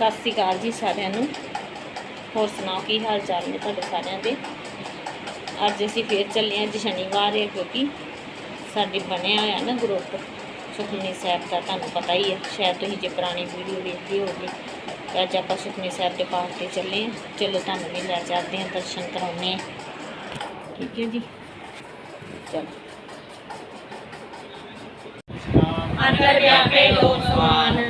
ਸਤਿ ਸ੍ਰੀ ਅਕਾਲ ਜੀ ਸਾਰਿਆਂ ਨੂੰ। ਹੋਰ ਸੁਣਾਓ, ਕੀ ਹਾਲ ਚਾਲ ਨੇ ਤੁਹਾਡੇ ਸਾਰਿਆਂ ਦੇ? ਅੱਜ ਅਸੀਂ ਫੇਰ ਚੱਲੇ ਹਾਂ ਅੱਜ ਸ਼ਨੀਵਾਰ ਹੈ ਕਿਉਂਕਿ ਸਾਡੇ ਬਣਿਆ ਹੋਇਆ ਨਾ ਗਰੁੱਪ, ਸੁਖਮਨੀ ਸਾਹਿਬ ਦਾ, ਤੁਹਾਨੂੰ ਪਤਾ ਹੀ ਹੈ। ਸ਼ਾਇਦ ਤੁਸੀਂ ਜੇ ਪੁਰਾਣੀ ਵੀਡੀਓ ਵੇਖੀ ਹੋਵੇ ਤਾਂ ਅੱਜ ਆਪਾਂ ਸੁਖਮਨੀ ਸਾਹਿਬ ਦੇ ਪਾਠ ਤੇ ਚੱਲੇ ਹਾਂ। ਚਲੋ ਤੁਹਾਨੂੰ ਵੀ ਲੈ ਚੱਲਦੇ ਹਾਂ, ਦਰਸ਼ਨ ਕਰਾਉਣੇ ਆ ਠੀਕ ਹੈ ਜੀ। ਚਲੋ। ਅੰਦਰ ਵਿਆਪੇ ਲੋਕ ਸਮਾਨ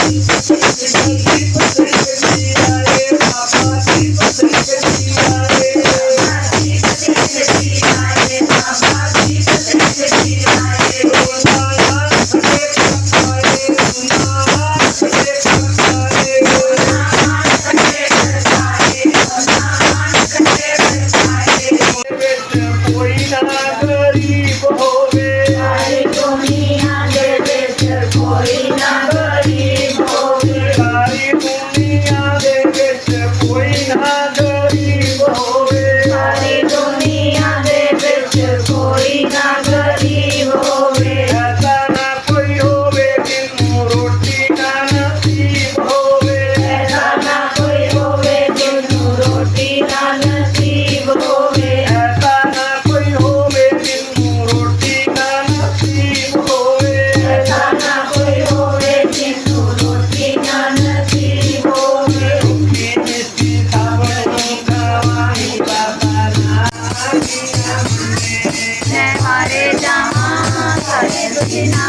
ਪੀਵੇ ਕੀ ਸਾਰੀ ਸਾਹਿਬ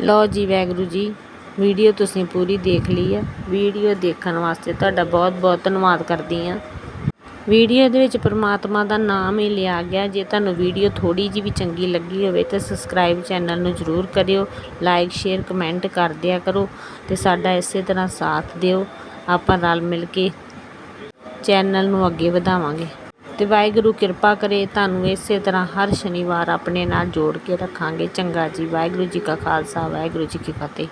ਲਓ ਜੀ ਵੈਗਰੂ ਜੀ, ਵੀਡੀਓ ਤੁਸੀਂ ਪੂਰੀ ਦੇਖ ਲਈ ਹੈ ਵੀਡੀਓ ਦੇਖਣ ਵਾਸਤੇ ਤੁਹਾਡਾ ਬਹੁਤ ਬਹੁਤ ਧੰਨਵਾਦ ਕਰਦੀ ਹਾਂ ਵੀਡੀਓ ਦੇ ਵਿੱਚ ਪ੍ਰਮਾਤਮਾ ਦਾ ਨਾਮ ਹੀ ਲਿਆ ਗਿਆ। ਜੇ ਤੁਹਾਨੂੰ ਵੀਡੀਓ ਥੋੜੀ ਜਿਹੀ ਵੀ ਚੰਗੀ ਲੱਗੀ ਹੋਵੇ ਤਾਂ ਸਬਸਕ੍ਰਾਈਬ ਚੈਨਲ ਨੂੰ ਜ਼ਰੂਰ ਕਰਿਓ ਲਾਈਕ ਸ਼ੇਅਰ ਕਮੈਂਟ ਕਰ ਦਿਆ ਕਰੋ ਤੇ ਸਾਡਾ ਇਸੇ ਤਰ੍ਹਾਂ ਸਾਥ ਦਿਓ। ਆਪਾਂ ਰਲ ਮਿਲ ਕੇ ਚੈਨਲ ਨੂੰ ਅੱਗੇ ਵਧਾਵਾਂਗੇ। ਤੇ ਵਾਹਿਗੁਰੂ ਕਿਰਪਾ ਕਰੇ, ਤੁਹਾਨੂੰ ਇਸੇ ਤਰ੍ਹਾਂ ਹਰ ਸ਼ਨੀਵਾਰ ਆਪਣੇ ਨਾਲ ਜੋੜ ਕੇ ਰੱਖਾਂਗੇ। ਚੰਗਾ ਜੀ, ਵਾਹਿਗੁਰੂ ਜੀ ਕਾ ਖਾਲਸਾ, ਵਾਹਿਗੁਰੂ ਜੀ ਕੀ ਫਤਿਹ।